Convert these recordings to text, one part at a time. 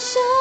Sẽ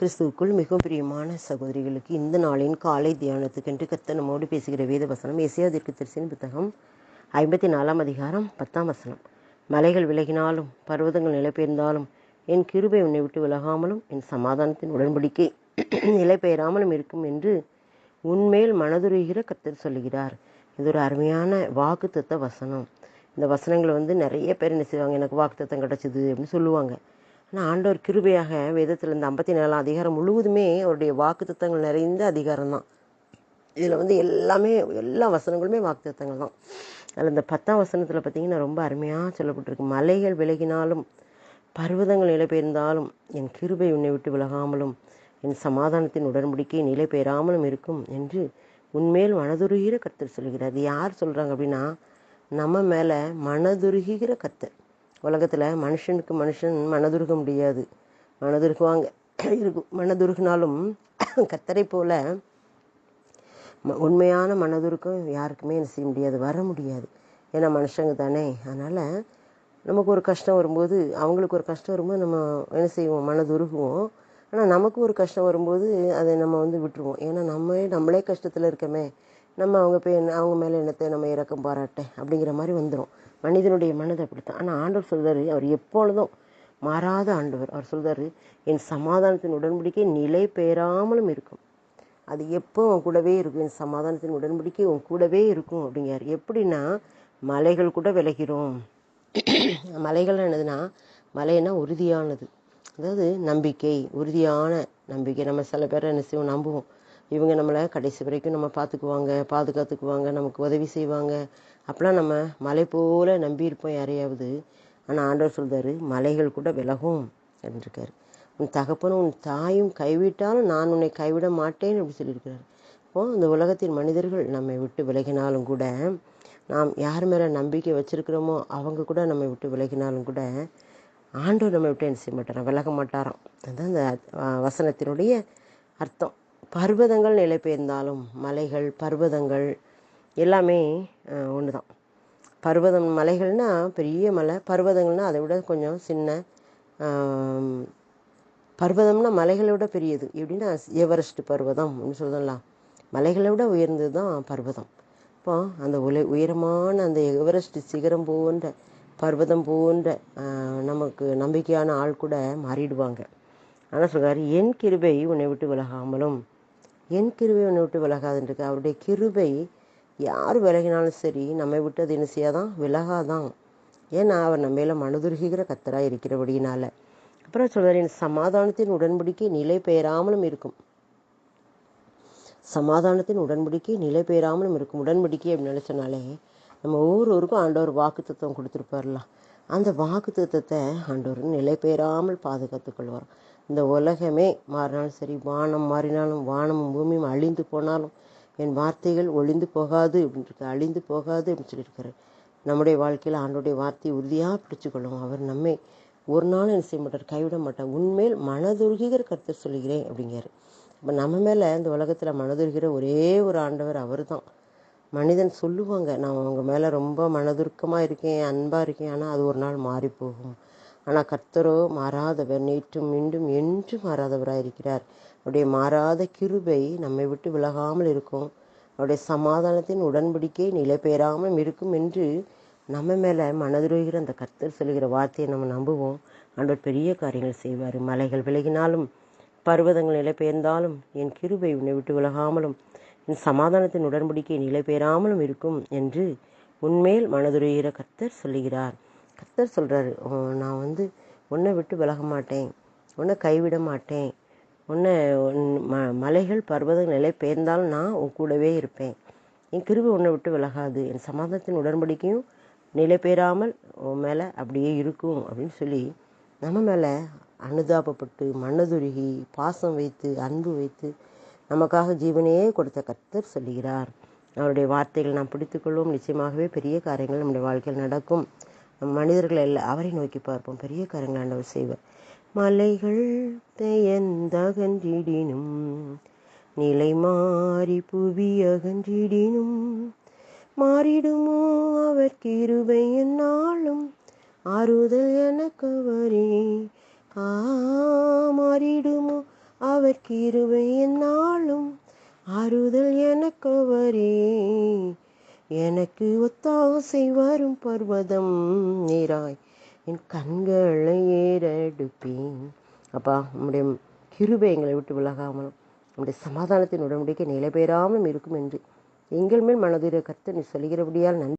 கிறிஸ்துவுக்குள் மிகவும் பிரியமான சகோதரிகளுக்கு இந்த நாளின் காலை தியானத்துக்கென்று கத்த நம்மோடு பேசுகிற வேத வசனம் எசியாதிற்கு திருச்சின் புத்தகம் ஐம்பத்தி நாலாம் அதிகாரம் பத்தாம் வசனம். மலைகள் விலகினாலும் பர்வதங்கள் நிலைபெயர்ந்தாலும் என் கிருபை உன்னை விட்டு விலகாமலும் என் சமாதானத்தின் உடன்படிக்கை நிலைபெயராமலும் இருக்கும் என்று உன்மேல் மனதுருகிற கத்தர் சொல்லுகிறார். இது ஒரு அருமையான வாக்குத்தத்த வசனம். இந்த வசனங்களை வந்து நிறைய பேர் என்ன செய்வாங்க எனக்கு வாக்குத்தத்தம் கிடச்சிது அப்படின்னு சொல்லுவாங்க. ஆனால் ஆண்டவர் கிருபையாக வேதத்தில் இந்த ஐம்பத்தி நாலாம் அதிகாரம் முழுவதுமே அவருடைய வாக்கு நிறைந்த அதிகாரம் தான் இதில் வந்து எல்லாமே எல்லா வசனங்களுமே வாக்குத்தத்தங்கள் தான் அதில் இந்த பத்தாம் வசனத்தில் பார்த்தீங்கன்னா ரொம்ப அருமையாக சொல்லப்பட்டிருக்கு. மலைகள் விலகினாலும் பர்வதங்கள் நிலை பெயர்ந்தாலும் என் கிருபை உன்னை விட்டு விலகாமலும் என் சமாதானத்தின் உடன்படிக்கை நிலை பெயராமலும் இருக்கும் என்று உண்மையில் மனதுருகிற கர்த்தர் சொல்கிறார். யார் சொல்கிறாங்க அப்படின்னா நம்ம மேலே மனதுருகிற கர்த்தர். உலகத்தில் மனுஷனுக்கு மனுஷன் மனதுருக முடியாது. மனதுருகுவாங்க. இருக்கும் மனதுருகினாலும் கத்தரை போல் ம- உண்மையான மனதுருக்கம் யாருக்குமே என்ன செய்ய முடியாது. வர முடியாது. ஏன்னா மனுஷங்க தானே. அதனால் நமக்கு ஒரு கஷ்டம் வரும்போது அவங்களுக்கு ஒரு கஷ்டம் வரும்போது நம்ம என்ன செய்வோம்? மனதுருகுவோம். ஆனால் நமக்கு ஒரு கஷ்டம் வரும்போது அதை நம்ம வந்து விட்டுருவோம். ஏன்னா நம்ம நம்மளே கஷ்டத்தில் இருக்கமே. நம்ம அவங்க போய் என்ன அவங்க மேலே என்னத்தை நம்ம இறக்கம் பாராட்ட அப்படிங்கிற மாதிரி வந்துடும் மனிதனுடைய மனது அப்படித்தான். ஆனால் ஆண்டவர் சொல்கிறாரு அவர் எப்பொழுதும் மாறாத ஆண்டவர். அவர் சொல்கிறாரு என் சமாதானத்தின் உடன்படிக்கை நிலை பெறாமலும் இருக்கும். அது எப்போ உன் கூடவே இருக்கும்? என் சமாதானத்தின் உடன்படிக்கை உன் கூடவே இருக்கும் அப்படிங்கிறார். எப்படின்னா மலைகள் கூட விளைகிறோம் மலைகள் என்னதுன்னா மலைன்னா உறுதியானது. அதாவது நம்பிக்கை உறுதியான நம்பிக்கை. நம்ம சில பேரை என்ன செய்வோம் நம்புவோம். இவங்க நம்மளை கடைசி வரைக்கும் நம்ம பார்த்துக்குவாங்க பாதுகாத்துக்குவாங்க நமக்கு உதவி செய்வாங்க. அப்போலாம் நம்ம மலை போல் நம்பியிருப்போம் யாரையாவது. ஆனால் ஆண்டவர் சொல்றாரு மலைகள் கூட விலகும் என்றிருக்காரு. உன் தகப்பனும் உன் தாயும் கைவிட்டாலும் நான் உன்னை கைவிட மாட்டேன் அப்படி சொல்லியிருக்கிறார். இப்போது இந்த உலகத்தின் மனிதர்கள் நம்மை விட்டு விலகினாலும் கூட நாம் யார் மேலே நம்பிக்கை வச்சுருக்கிறோமோ அவங்க கூட நம்மை விட்டு விலகினாலும் கூட ஆண்டவர் நம்மை விட்டு என்ன செய்ய மாட்டாராம்? விலக மாட்டாராம். அதுதான் அந்த வசனத்தினுடைய அர்த்தம். பர்வதங்கள் நிலை பெயர்ந்தாலும் மலைகள் பர்வதங்கள் எல்லாமே ஒன்று தான் பர்வதம் மலைகள்னா பெரிய மலை. பர்வதங்கள்னால் அதை விட கொஞ்சம் சின்ன பர்வதம்னா மலைகளை விட பெரியது. எப்படின்னா எவரெஸ்ட் பர்வதம் அப்படின்னு சொல்லலாம் மலைகளை விட உயர்ந்தது தான் பர்வதம். இப்போ அந்த உலை உயரமான அந்த எவரெஸ்ட் சிகரம் போன்ற பர்வதம் போன்ற நமக்கு நம்பிக்கையான ஆள் கூட மாறிடுவாங்க. ஆனால் சொல்கிறார் என் கிருபை உன்னை விட்டு விலகாமலும் என் கிருபை உன்னை விட்டு விலகாதுன்றிருக்கு. அவருடைய கிருபை யார் விலகினாலும் சரி நம்மை விட்டு அது என்ன செய்யாதான்? விலகாதான். ஏன்னா அவர் நம்ம மேல மனதுருகிற கத்தராக இருக்கிறபடியினால. அப்புறம் சொல்றாரு என் சமாதானத்தின் உடன்படிக்கை நிலை பெயராமலும் இருக்கும். சமாதானத்தின் உடன்படிக்கை நிலை பெயராமலும் இருக்கும். உடன்படிக்கை அப்படின்னு சொன்னாலே நம்ம ஒவ்வொருவருக்கும் ஆண்டவர் வாக்கு தத்துவம் கொடுத்துருப்பார்ல அந்த வாக்கு தத்துவத்தை ஆண்டவர் நிலை பெயராமல் பாதுகாத்துக் கொள்வார் இந்த உலகமே மாறினாலும் சரி வானம் மாறினாலும் வானமும் பூமியும் அழிந்து போனாலும் என் வார்த்தைகள் ஒளிந்து போகாது அப்படின்னு அழிந்து போகாது அப்படின்னு சொல்லியிருக்காரு நம்முடைய வாழ்க்கையில் ஆண்டோடைய வார்த்தையை உறுதியாக பிடிச்சுக்கொள்ளும் அவர் நம்மை ஒரு நாள் என்ன செய்ய மாட்டார் கைவிட மாட்டார். உண்மையில் மனதுருகிற கருத்து சொல்லுகிறேன் அப்படிங்கிறார். இப்போ நம்ம மேலே இந்த உலகத்தில் மனதுருகிற ஒரே ஒரு ஆண்டவர் அவர் தான் மனிதன் சொல்லுவாங்க நான் அவங்க மேலே ரொம்ப மனதுருக்கமாக இருக்கேன் அன்பாக இருக்கேன் ஆனால் அது ஒரு நாள் மாறி போகும் ஆனால் கர்த்தரோ மாறாதவர் நேற்றும் மீண்டும் என்றும் மாறாதவராக இருக்கிறார் அவருடைய மாறாத கிருபை நம்மை விட்டு விலகாமல் இருக்கும். அவருடைய சமாதானத்தின் உடன்படிக்கை நிலை பெயராமல் இருக்கும் என்று நம்ம மேலே மனதுருகிற அந்த கர்த்தர் சொல்லுகிற வார்த்தையை நம்ம நம்புவோம். ஆண்டவர் பெரிய காரியங்கள் செய்வார். மலைகள் விலகினாலும் பர்வதங்கள் நிலை பெயர்ந்தாலும் என் கிருபை உன்னை விட்டு விலகாமலும் என் சமாதானத்தின் உடன்படிக்கை நிலை பெயராமலும் இருக்கும் என்று உண்மையில் மனதுருகிற கர்த்தர் சொல்லுகிறார். கர்த்தர் சொல்கிறாரு நான் வந்து உன்னை விட்டு விலக மாட்டேன் உன்னை கைவிட மாட்டேன் உன்னை ம மலைகள் பர்வத நிலை பெயர்ந்தாலும் நான் உன் கூடவே இருப்பேன். என் கிருபை உன்னை விட்டு விலகாது என் சமாதானத்தின் உடன்படிக்கையும் நிலை பெறாமல் உன் மேலே அப்படியே இருக்கும் அப்படின்னு சொல்லி நம்ம மேலே அனுதாபப்பட்டு மனதுருகி பாசம் வைத்து அன்பு வைத்து நமக்காக ஜீவனையே கொடுத்த கர்த்தர் சொல்கிறார் அவருடைய வார்த்தைகள் நாம் பிடித்துக்கொள்வோம். நிச்சயமாகவே பெரிய காரியங்கள் நம்முடைய வாழ்க்கையில் நடக்கும். மனிதர்கள் எல்லாம் அவரை நோக்கி பார்ப்போம். பெரிய காரியங்கள் ஆண்டவர் செய்வார். மலைகள் பெயர்ந்தகன்றிடினும் நிலை மாறி புவி அகன்றிடினும் மாறிடுமோ அவர் கிருபை என்னாலும் ஆறுதல் எனக்கு அவரே. ஆ மாறிடுமோ அவர் கிருபை என்னாலும் ஆறுதல் எனக்கு அவரே. எனக்கு ஒத்தாசை வரும் பர்வதம் நீராய். என் கண்களை ஏறெடுப்பேன். அப்பா நம்முடைய கிருபை எங்களை விட்டு விலகாமலும் நம்முடைய சமாதானத்தின் உடன்படிக்கை நிலை பெறாமலும் இருக்கும் என்று எங்கள் மேல் மனதில் கர்த்தர் நீ சொல்கிறபடியால் நன்றி.